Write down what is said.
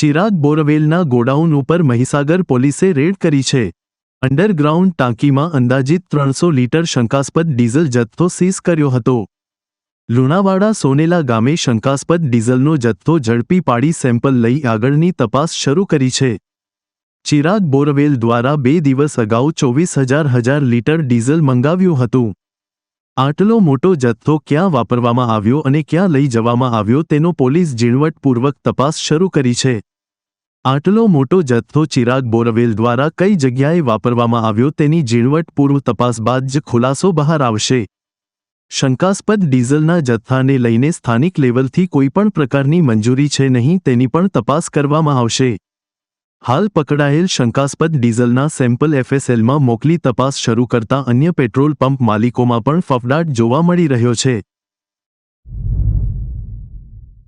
Chirag બોરવેલના godown ઉપર મહીસાગર પોલીસે red કરી છે. અંડરગ્રાઉન્ડ ટાંકીમાં અંદાજિત ત્રણસો લીટર શંકાસ્પદ ડીઝલ જથ્થો સીઝ કર્યો હતો. લુણાવાડા સોનેલા ગામે શંકાસ્પદ ડીઝલનો જથ્થો ઝડપી પાડી સેમ્પલ લઈ આગળની તપાસ શરૂ કરી છે. ચિરાગ બોરવેલ દ્વારા બે દિવસ અગાઉ ચોવીસ હજાર હજાર લીટર ડીઝલ મંગાવ્યું હતું. આટલો મોટો જથ્થો ક્યાં વાપરવામાં આવ્યો અને ક્યાં લઈ જવામાં આવ્યો તેનો પોલીસ ઝીણવટપૂર્વક તપાસ શરૂ કરી છે. આટલો મોટો જથ્થો ચિરાગ બોરવેલ દ્વારા કઈ જગ્યાએ વાપરવામાં આવ્યો તેની ઝીણવટપૂર્વ તપાસ બાદ જ ખુલાસો બહાર આવશે. શંકાસ્પદ ડીઝલના જથ્થાને લઈને સ્થાનિક લેવલથી કોઈપણ પ્રકારની મંજૂરી છે નહીં તેની પણ તપાસ કરવામાં આવશે. હાલ પકડાયેલ શંકાસ્પદ ડીઝલના સેમ્પલ એફએસએલમાં મોકલી તપાસ શરૂ કરતા અન્ય પેટ્રોલ પંપ માલિકોમાં પણ ફફડાટ જોવા મળી રહ્યો છે.